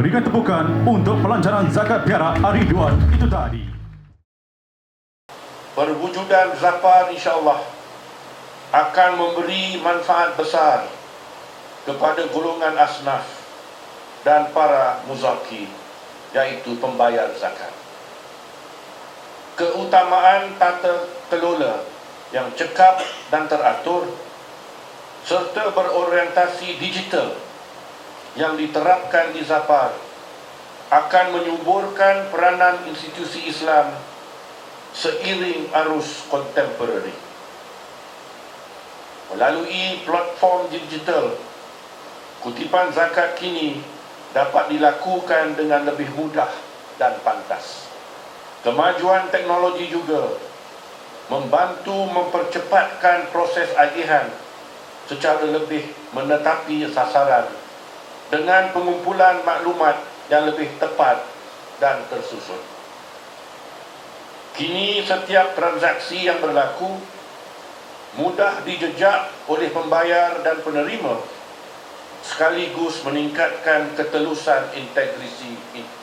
berikan tepukan untuk pelancaran zakat perak hari Duan itu tadi. Perwujudan Zapar insyaAllah akan memberi manfaat besar kepada golongan asnaf dan para muzaki iaitu pembayar zakat. Keutamaan tata kelola yang cekap dan teratur serta berorientasi digital yang diterapkan di Zapar akan menyuburkan peranan institusi Islam seiring arus kontemporari. Melalui platform digital, kutipan zakat kini dapat dilakukan dengan lebih mudah dan pantas. Kemajuan teknologi juga membantu mempercepatkan proses agihan secara lebih menetapi sasaran dengan pengumpulan maklumat yang lebih tepat dan tersusun. Kini setiap transaksi yang berlaku mudah dijejak oleh pembayar dan penerima sekaligus meningkatkan ketelusan integriti.